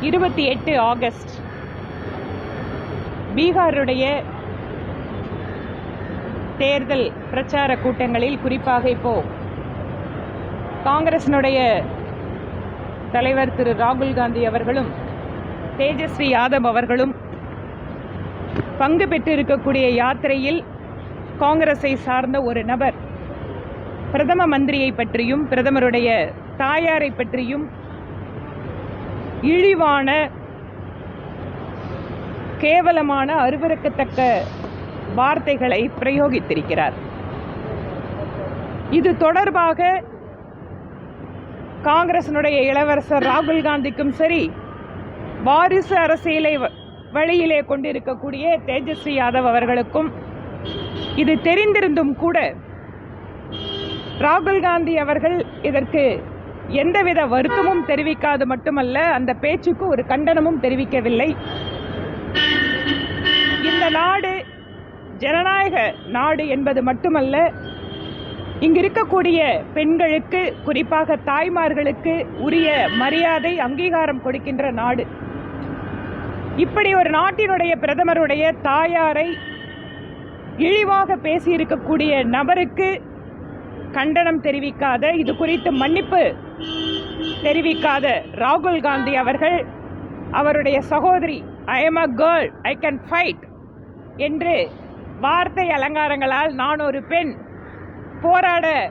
இருபத்தி எட்டு ஆகஸ்ட். பீகாருடைய தேர்தல் பிரச்சார கூட்டங்களில் குறிப்பாக இப்போ காங்கிரசினுடைய தலைவர் திரு ராகுல் காந்தி அவர்களும் தேஜஸ்வி யாதவ் அவர்களும் பங்கு பெற்றிருக்கக்கூடிய யாத்திரையில் காங்கிரஸை சார்ந்த ஒரு நபர் பிரதம மந்திரியை பற்றியும் பிரதமருடைய தாயாரை பற்றியும் இழிவான கேவலமான அருவருக்கத்தக்க வார்த்தைகளை பிரயோகித்திருக்கிறார். இது தொடர்பாக காங்கிரசினுடைய இளவரசர் ராகுல் காந்திக்கும் சரி வாரிசு அரசியலை வ- வழியிலே கொண்டிருக்கக்கூடிய தேஜஸ்வி யாதவ் அவர்களுக்கும் இது தெரிந்திருந்தும் கூட ராகுல் காந்தி அவர்கள் இதற்கு எந்தவித வருத்தமும் தெரிவிக்காது மட்டுமல்ல அந்த பேச்சுக்கு ஒரு கண்டனமும் தெரிவிக்கவில்லை. இந்த நாடு ஜனநாயக நாடு என்பது மட்டுமல்ல இங்கு இருக்கக்கூடிய பெண்களுக்கு குறிப்பாக தாய்மார்களுக்கு உரிய மரியாதை அங்கீகாரம் கொடுக்கின்ற நாடு. இப்படி ஒரு நாட்டினுடைய பிரதமருடைய தாயாரை இழிவாக பேசியிருக்கக்கூடிய நபருக்கு கண்டனம் தெரிவிக்காத இது குறித்து மன்னிப்பு தெரிவிக்காத ராகுல் காந்தி அவர்கள் அவருடைய சகோதரி I am a girl I can fight என்று வார்த்தை அலங்காரங்களால் நான் ஒரு பெண் போராட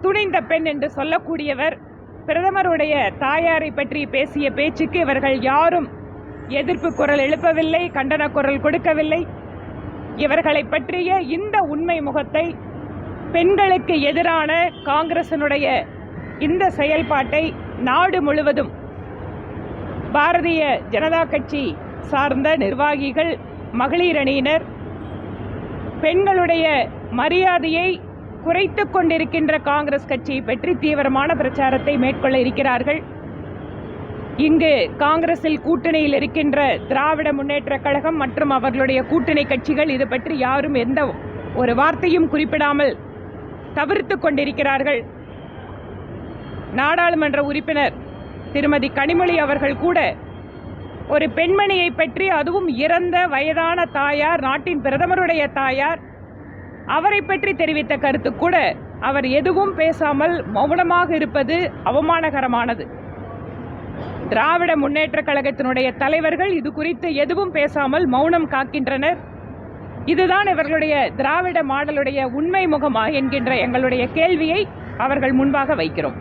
துணிந்த பெண் என்று சொல்லக்கூடியவர் பிரதமருடைய தாயாரை பற்றி பேசிய பேச்சுக்கு இவர்கள் யாரும் எதிர்ப்பு குரல் எழுப்பவில்லை கண்டன குரல் கொடுக்கவில்லை. இவர்களை பற்றிய இந்த உண்மை முகத்தை பெண்களுக்கு எதிரான காங்கிரசனுடைய இந்த செயல்பாட்டை நாடு முழுவதும் பாரதிய ஜனதா கட்சி சார்ந்த நிர்வாகிகள் மகளிர் அணியினர் பெண்களுடைய மரியாதையை குறைத்து கொண்டிருக்கின்ற காங்கிரஸ் கட்சியை பற்றி தீவிரமான பிரச்சாரத்தை மேற்கொள்ள இருக்கிறார்கள். இங்கு காங்கிரஸில் கூட்டணியில் இருக்கின்ற திராவிட முன்னேற்ற கழகம் மற்றும் அவர்களுடைய கூட்டணி கட்சிகள் இது பற்றி யாரும் எந்த ஒரு வார்த்தையும் குறிப்பிடாமல் தவிர்த்து கொண்டிருக்கிறார்கள். நாடாளுமன்ற உறுப்பினர் திருமதி கனிமொழி அவர்கள் கூட ஒரு பெண்மணியை பற்றி அதுவும் இறந்த வயதான தாயார் நாட்டின் பிரதமருடைய தாயார் அவரை பற்றி தெரிவித்த கருத்து கூட அவர் எதுவும் பேசாமல் மௌனமாக இருப்பது அவமானகரமானது. திராவிட முன்னேற்ற கழகத்தினுடைய தலைவர்கள் இது குறித்து எதுவும் பேசாமல் மௌனம் காக்கின்றனர். இதுதான் இவர்களுடைய திராவிட மாடலுடைய உண்மை முகமா என்கின்ற எங்களுடைய கேள்வியை அவர்கள் முன்பாக வைக்கிறோம்.